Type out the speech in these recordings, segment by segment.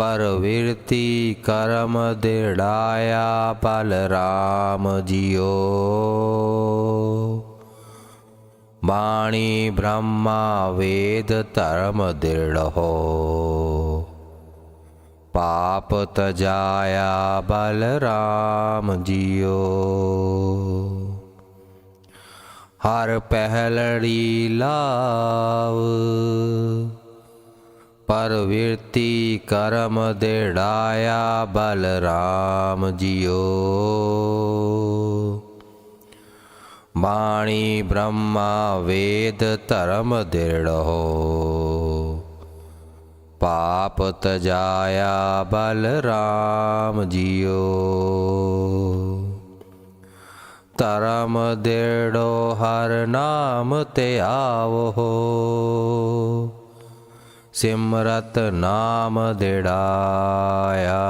ਪਰਵਿਰਤੀ ਕਰਮ ਦਿੜਾਇਆ ਬਲਰਾਮ ਜੀਓ ਬਾਣੀ ਬ੍ਰਹਮਾ ਵੇਦ ਧਰਮ ਦਿੜਹੁ। ਪਾਪ ਤਜਾਇਆ ਬਲ ਰਾਮ ਜੀਓ ਹਰ ਪਹਿਲੜੀ ਲਾਵ ਪਰਵਿਰਤੀ ਕਰਮ ਦੇੜਾਇਆ ਬਲਰਾਮ ਜੀਓ। ਬਾਣੀ ਬ੍ਰਹਮਾ ਵੇਦ ਧਰਮ ਦੇੜੋ ਪਾਪ ਤਜਾਇਆ ਬਲ ਰਾਮ ਜੀਓ। ਧਰਮ ਦੇੜੋ ਹਰ ਨਾਮ ਤੇ ਆਵੋ ਸਿਮਰਤ ਨਾਮ ਦੇੜਾਇਆ।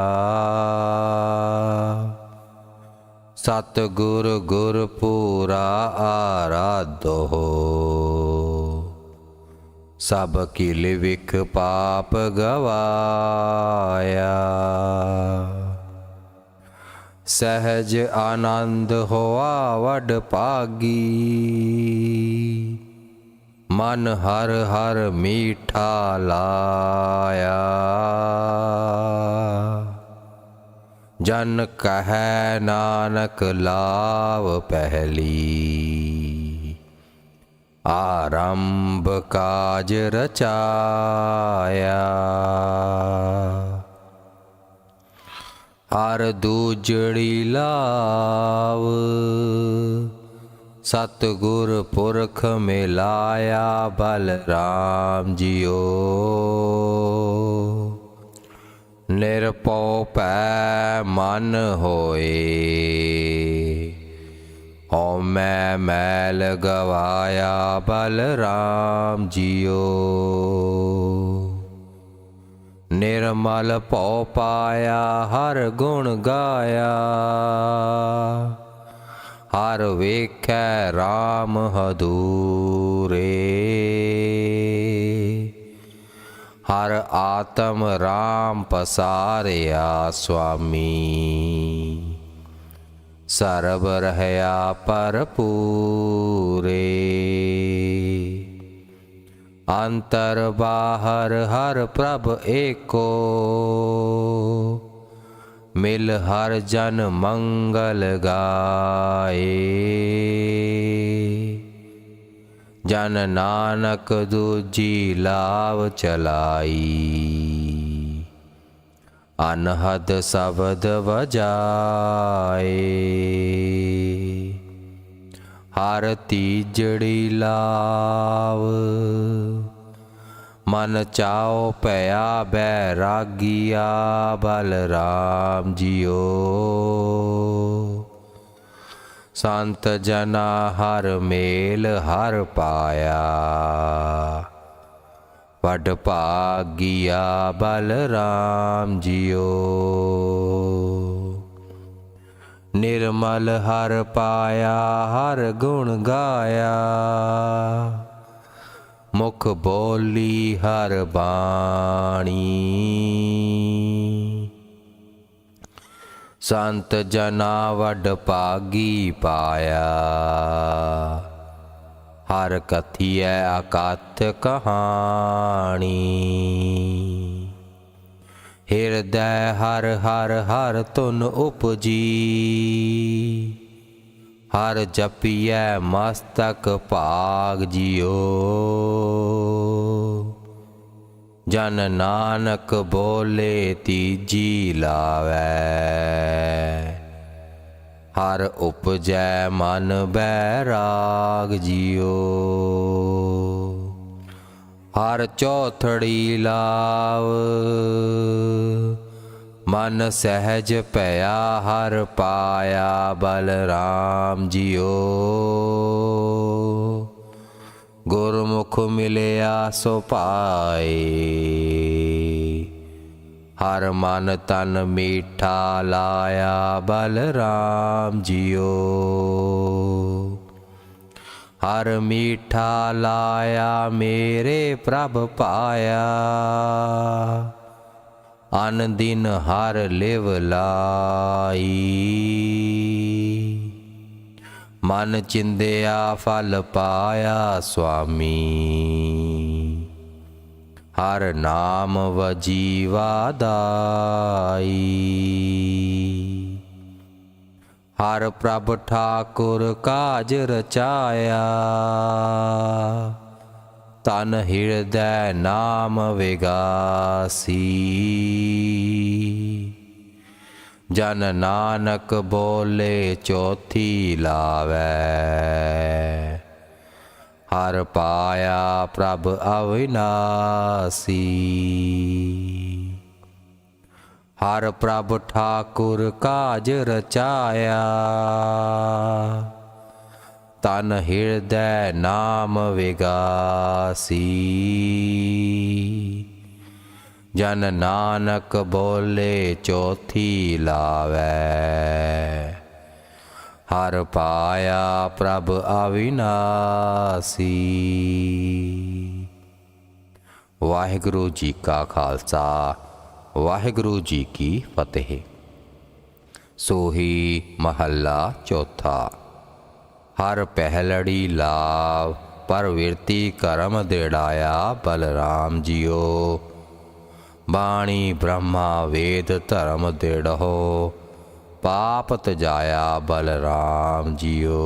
ਸਤ ਗੁਰ ਗੁਰ ਪੂਰਾ ਆਰਾਧੋ। ਸਭ ਕਿਲ ਵਿਖ ਪਾਪ ਗਵਾਇਆ। ਸਹਿਜ ਆਨੰਦ ਹੋਆ ਵਡ ਭਾਗੀ। ਮਨ ਹਰ ਹਰ ਮੀਠਾ ਲਾਇਆ। ਜਨ ਕਹੈ ਨਾਨਕ ਲਾਭ ਪਹਿਲੀ। ਆਰੰਭ ਕਾਜ ਰਚਾਇਆ। ਹਰ ਦੂਜੜੀ ਲਾਵ ਸਤਗੁਰ ਪੁਰਖ ਮਿਲਾਇਆ ਬਲਰਾਮ ਜੀਓ। ਨਿਰਪਉ ਪੈ ਮਨ ਹੋਏ ਓ ਮੈਂ ਮੈਲ ਗਵਾਇਆ ਬਲਰਾਮ ਜੀਓ। ਨਿਰਮਲ ਭਉ ਪਾਇਆ, ਹਰ ਗੁਣ ਗਾਇਆ ਹਰ ਵੇਖੈ RAM ਹਦੂਰੇ। ਹਰ ਆਤਮ RAM ਪਸਾਰਿਆ ਸੁਆਮੀ। ਸਰਬ ਰਹਿਆ ਪਰਪੂਰੇ ਅੰਤਰ ਬਾਹਰ ਹਰ ਪ੍ਰਭ ਏਕੋ। ਮਿਲ ਹਰ ਜਨ ਮੰਗਲ ਗਾਏ। ਜਨ ਨਾਨਕ ਦੂਜੀ ਲਾਵ ਚਲਾਈ। ਅਨਹਦ ਸ਼ਬਦ ਵਜਾਏ। ਹਰ ਤੀਜੜੀ ਲਾਵ ਮਨ ਚਾਉ ਭਇਆ ਬੈਰਾਗੀਆ ਬਲ ਰਾਮ ਜੀਓ। ਸੰਤ ਜਨਾ ਹਰ ਮੇਲ ਹਰ ਪਾਇਆ। ਵੱਡ ਭਾਗੀਆ ਬਲਰਾਮ ਜੀਓ। ਨਿਰਮਲ ਹਰ ਪਾਇਆ, ਹਰ ਗੁਣ ਗਾਇਆ। ਮੁਖ ਬੋਲੀ ਹਰ ਬਾਣੀ। ਸੰਤ ਜਨਾ ਵਡ ਪਾਗੀ ਪਾਇਆ। ਹਰ ਕਥੀਐ ਅਕਥ ਕਹਾਣੀ। ਹਿਰਦੈ ਹਰ ਹਰ ਹਰ ਤੁਨ ਉਪਜੀ। ਹਰ ਜਪੀਐ ਮਸਤਕ ਭਾਗ ਜਿਓ। ਜਨ ਨਾਨਕ ਬੋਲੇ ਤੀਜੀ ਲਾਵੈ। ਹਰ ਉਪਜੈ ਮਨ ਬੈਰਾਗ ਜਿਓ। ਹਰ ਚੌਥੜੀ ਲਾਵ। ਮਨ ਸਹਿਜ ਭਇਆ ਹਰ ਪਾਇਆ ਬਲਰਾਮ ਜੀਓ। ਗੁਰਮੁਖ ਮਿਲਿਆ ਸੋ ਪਾਏ ਹਰ ਮਨ ਤਨ ਮੀਠਾ ਲਾਇਆ ਬਲਰਾਮ ਜੀਓ। ਹਰ ਮੀਠਾ ਲਾਇਆ ਮੇਰੇ ਪ੍ਰਭ ਪਾਇਆ। ਅਨ ਦਿਨ ਹਰ ਲਿਵ ਲਾਈ। ਮਨ ਚਿੰਦਿਆ ਫਲ ਪਾਇਆ ਸੁਆਮੀ। ਹਰ ਨਾਮ ਵਜੀਵਾ ਦਾਈ। ਹਰ ਪ੍ਰਭ ਠਾਕੁਰ ਕਾਜ ਰਚਾਇਆ। ਤਨ ਹਿਰਦੈ ਨਾਮ ਵਿਗਾਸੀ। ਜਨ ਨਾਨਕ ਬੋਲੇ ਚੌਥੀ ਲਾਵੈ। ਹਰ ਪਾਇਆ ਪ੍ਰਭ ਅਵਿਨਾਸੀ। ਹਰ ਪ੍ਰਭ ਠਾਕੁਰ ਕਾਜ ਰਚਾਇਆ। ਤਨ ਹਿਰਦੈ ਨਾਮ ਵਿਗਾਸੀ। ਜਨ ਨਾਨਕ ਬੋਲੇ ਚੌਥੀ ਲਾਵੈ। ਹਰ ਪਾਇਆ ਪ੍ਰਭ ਅਵਿਨਾਸੀ। ਵਾਹਿਗੁਰੂ ਜੀ ਕਾ ਖਾਲਸਾ, ਵਾਹਿਗੁਰੂ ਜੀ ਕੀ ਫਤਿਹ। ਸੋਹੀ ਮਹੱਲਾ ਚੌਥਾ। ਹਰ ਪਹਿਲੜੀ ਲਾਭ ਪਰਵਿਰਤੀ ਕਰਮ ਦੇੜਾਇਆ ਬਲਰਾਮ ਜੀਓ। ਬਾਣੀ ਬ੍ਰਹਮਾ ਵੇਦ ਧਰਮ ਦੇੜੋ ਪਾਪ ਤਜਾਇਆ ਬਲਰਾਮ ਜੀਓ।